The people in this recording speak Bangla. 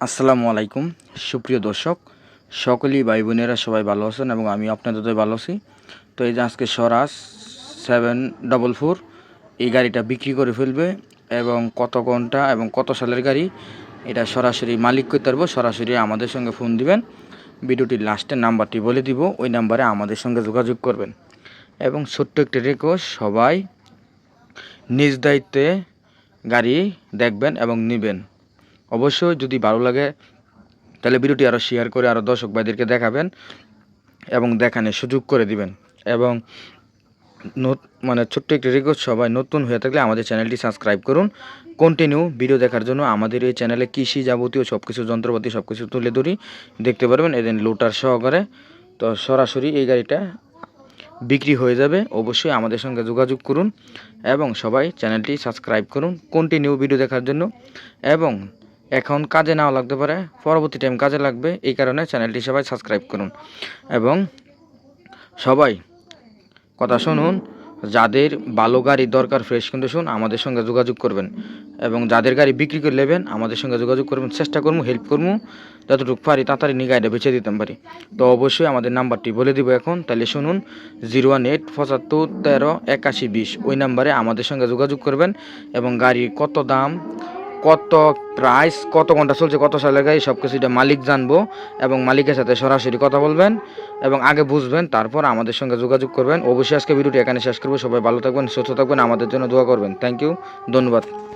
আসসালামু আলাইকুম। সুপ্রিয় দর্শক, সকলেই ভাই বোনেরা সবাই ভালো আছেন এবং আমি আপনাদের ভালো আছি। তো এই যে আজকে স্বরাজ সেভেন ডবল ফোর, এই গাড়িটা বিক্রি করে ফেলবে এবং কত ঘণ্টা এবং কত সালের গাড়ি, এটা সরাসরি মালিক করতে পারব। সরাসরি আমাদের সঙ্গে ফোন দিবেন, ভিডিওটির লাস্টের নাম্বারটি বলে দিব, ওই নাম্বারে আমাদের সঙ্গে যোগাযোগ করবেন। এবং ছোট্ট একটি রিকোয়েস্ট সবাই নিজ দায়িত্বে গাড়ি দেখবেন এবং নেবেন। অবশ্যই যদি ভালো লাগে, তাহলে ভিডিওটি আরও শেয়ার করে আরও দর্শক ভাইদেরকে দেখাবেন এবং দেখানোর সুযোগ করে দিবেন। এবং মানে ছোট্ট একটি রিকোয়েস্ট সবাই নতুন হয়ে থাকলে আমাদের চ্যানেলটি সাবস্ক্রাইব করুন। কন্টিনিউ ভিডিও দেখার জন্য আমাদের এই চ্যানেলে কৃষি যাবতীয় সব কিছু যন্ত্রপাতি সব কিছু তুলে ধরি। দেখতে পারবেন, এদিন লোটার সহকারে। তো সরাসরি এই গাড়িটা বিক্রি হয়ে যাবে। অবশ্যই আমাদের সঙ্গে যোগাযোগ করুন এবং সবাই চ্যানেলটি সাবস্ক্রাইব করুন। কন্টিনিউ ভিডিও দেখার জন্য। এবং এখন কাজে নাও লাগতে পারে। পরবর্তী টাইম কাজে লাগবে, এই কারণে চ্যানেলটি সবাই সাবস্ক্রাইব করুন। এবং সবাই কথা শুনুন, যাদের ভালো গাড়ি দরকার ফ্রেশ কিন্তু কন্ডিশন আমাদের সঙ্গে যোগাযোগ করবেন। এবং যাদের গাড়ি বিক্রি করে নেবেন, আমাদের সঙ্গে যোগাযোগ করবেন। চেষ্টা করব হেল্প করব, যতটুকু পারি তাড়াতাড়ি নিয়ে গাড়িটা বেছে দিতে পারি। তো অবশ্যই আমাদের নাম্বারটি বলে দিব এখন। তাহলে শুনুন জিরো ওয়ান এইট পঁচাত্তর তেরো একাশি বিশ ওই নাম্বারে আমাদের সঙ্গে যোগাযোগ করবেন। এবং গাড়ির কত দাম কত প্রাইস কত ঘণ্টা চলছে, কত সালের গায়ে সব কিছু এটা মালিক জানব এবং মালিকের সাথে সরাসরি কথা বলবেন এবং আগে বুঝবেন, তারপর আমাদের সঙ্গে যোগাযোগ করবেন। অবশ্যই আজকে ভিডিওটি এখানে শেষ করব। সবাই ভালো থাকবেন, সুস্থ থাকবেন, আমাদের জন্য দোয়া করবেন। থ্যাংক ইউ ধন্যবাদ।